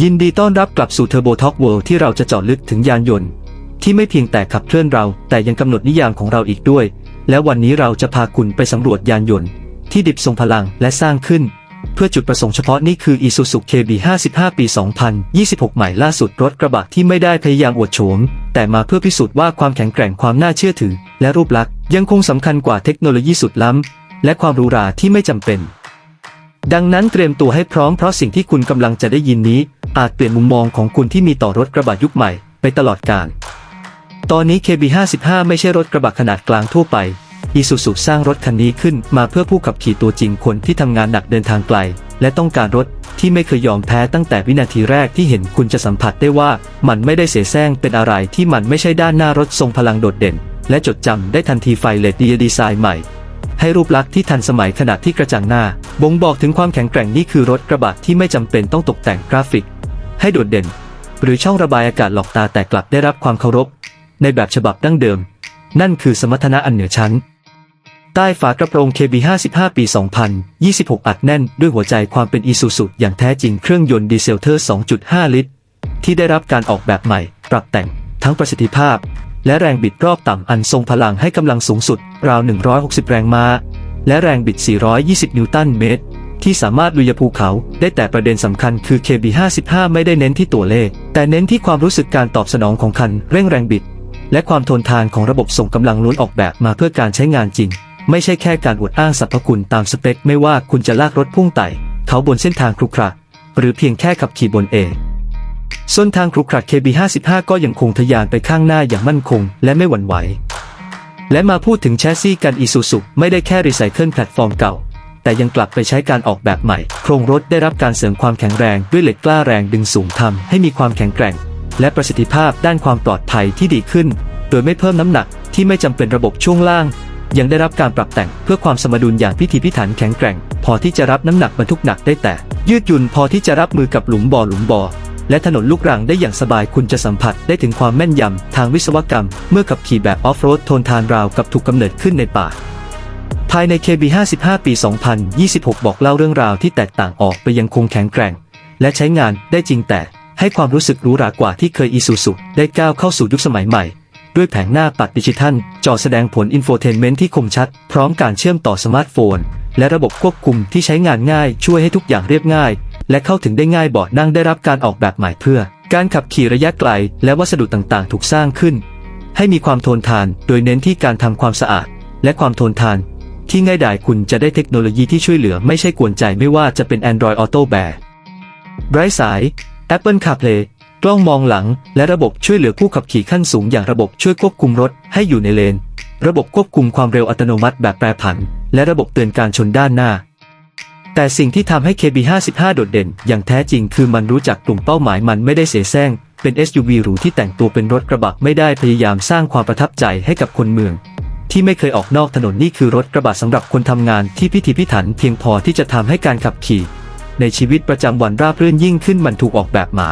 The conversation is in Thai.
ยินดีต้อนรับกลับสู่ Turbo Talk World ที่เราจะเจาะลึกถึงยานยนต์ ที่ไม่เพียงแต่ขับเคลื่อนเรา แต่ยังกำหนดนิยามของเราอีกด้วย และวันนี้เราจะพาคุณไปสำรวจยานยนต์ ที่ดิบทรงพลังและสร้างขึ้น เพื่อจุดประสงค์เฉพาะนี่คือ Isuzu KB 55 ปี 2026 ใหม่ล่าสุดรถกระบะที่ไม่ได้พยายามอวดโฉม แต่มาเพื่อพิสูจน์ว่าความแข็งแกร่งความน่าเชื่อถือ และรูปลักษณ์ยังคงสำคัญกว่าเทคโนโลยีสุดล้ำและความหรูหราที่ไม่จำเป็น ดังนั้นเตรียมตัวให้พร้อมเพราะสิ่งที่คุณกำลังจะได้ยินนี้ อาจเปลี่ยนมุมมองของคุณที่มีต่อรถกระบะยุคใหม่ไปตลอดกาล ตอนนี้ KB55 ไม่ใช่รถกระบะขนาดกลางทั่วไป Isuzu สร้างรถคันนี้ขึ้นมาเพื่อผู้ขับขี่ตัวจริงคนที่ทำงานหนักเดินทางไกล และต้องการรถที่ไม่เคยยอมแพ้ตั้งแต่วินาทีแรกที่เห็นคุณจะสัมผัสได้ว่า มันไม่ได้เสแสร้งเป็นอะไรที่มันไม่ใช่ด้านหน้ารถทรงพลังโดดเด่น และจดจำได้ทันทีไฟเลดดีดีไซน์ใหม่ ให้รูปลักษณ์ที่ทันสมัยขนาดที่กระจ่างหน้า บ่งบอกถึงความแข็งแกร่งนี่คือรถกระบะที่ไม่จำเป็นต้องตกแต่งกราฟิก ให้โดดเด่น หรือช่องระบายอากาศหลอกตาแต่กลับได้รับความเคารพ ในแบบฉบับดั้งเดิม นั่นคือสมรรถนะอันเหนือชั้น ใต้ฝากระโปรง KB 55 ปี 2026 อัดแน่นด้วยหัวใจความเป็นอีซูซุอย่างแท้จริงเครื่องยนต์ดีเซลเทอร์ 2.5 ลิตร ที่ได้รับการออกแบบใหม่ ปรับแต่ง ทั้งประสิทธิภาพ และแรงบิดรอบต่ำอันทรงพลังให้กำลังสูงสุด ราว 160 แรงม้าและแรงบิด 420 นิวตันเมตร ที่สามารถลุยภูเขา ได้แต่ประเด็นสำคัญคือ KB55 ไม่ได้เน้นที่ตัวเลข แต่เน้นที่ความรู้สึกการตอบสนองของคันเร่งแรงบิด และความทนทานของระบบส่งกำลังล้วนออกแบบมาเพื่อการใช้งานจริง ไม่ใช่แค่การอวดอ้างสรรพคุณตามสเปค ไม่ว่าคุณจะลากรถพุ่งไต่เขาบนเส้นทางครุขระหรือเพียงแค่ขับขี่บนเองส้นทางครุขระ KB55 ก็ยังคงทะยานไปข้างหน้าอย่างมั่นคง และไม่หวั่นไหวและมาพูดถึงแชสซี่กันอีซูซุไม่ได้แค่รีไซเคิลแพลตฟอร์มเก่า แต่ยังกลับไปใช้การออกแบบใหม่ โครงรถได้รับการเสริมความแข็งแรงด้วยเหล็กกล้าแรงดึงสูงทำให้มีความแข็งแกร่ง และประสิทธิภาพด้านความปลอดภัยที่ดีขึ้น โดยไม่เพิ่มน้ำหนักที่ไม่จำเป็นระบบช่วงล่าง ยังได้รับการปรับแต่งเพื่อความสมดุลอย่างพิถีพิถันแข็งแกร่ง พอที่จะรับน้ำหนักบรรทุกหนักได้แต่ ยืดหยุ่นพอที่จะรับมือกับหลุมบ่อหลุมบ่อและถนนลูกรังได้อย่างสบายคุณจะสัมผัสได้ถึงความแม่นยำทางวิศวกรรม เมื่อขับขี่แบบออฟโรดทนทานราวกับถูกกำเนิดขึ้นในป่า ภายใน KB 55 ปี 2026 บอกเล่าเรื่องราวที่แตกต่างออกไปยังคงแข็งแกร่ง และใช้งานได้จริงแต่ให้ความรู้สึกรู้รากว่าที่เคยอีซูซุได้ก้าวเข้าสู่ยุคสมัยใหม่ ด้วยแผงหน้าปัดดิจิทัล จอแสดงผลอินโฟเทนเมนต์ที่คมชัด พร้อมการเชื่อมต่อสมาร์ทโฟน และระบบควบคุมที่ใช้งานง่าย ช่วยให้ทุกอย่างเรียบง่าย และเข้าถึงได้ง่ายเบาะนั่งได้รับการออกแบบใหม่เพื่อ การขับขี่ระยะไกล และวัสดุต่างๆ ถูกสร้างขึ้น ให้มีความทนทาน โดยเน้นที่การทำความสะอาด และความทนทาน ที่ง่ายดายคุณจะได้เทคโนโลยีที่ช่วยเหลือไม่ใช่กวนใจไม่ว่าจะเป็น Android Auto Bear ไร้สาย Apple CarPlay กล้องมองหลัง และระบบช่วยเหลือผู้ขับขี่ขั้นสูงอย่างระบบช่วยควบคุมรถให้อยู่ในเลน ระบบควบคุมความเร็วอัตโนมัติแบบแปรผัน และระบบเตือนการชนด้านหน้า แต่สิ่งที่ทำให้ KB55 โดดเด่น อย่างแท้จริงคือมันรู้จักกลุ่มเป้าหมายมันไม่ได้เสแสร้งเป็น SUV หรูที่แต่งตัวเป็นรถกระบะไม่ได้พยายามสร้างความประทับใจให้กับคนเมือง ที่ไม่เคยออกนอกถนนนี่คือรถกระบะสำหรับคนทำงานที่พิถีพิถันเพียงพอที่จะทำให้การขับขี่ ในชีวิตประจำวันราบรื่นยิ่งขึ้นมันถูกออกแบบมา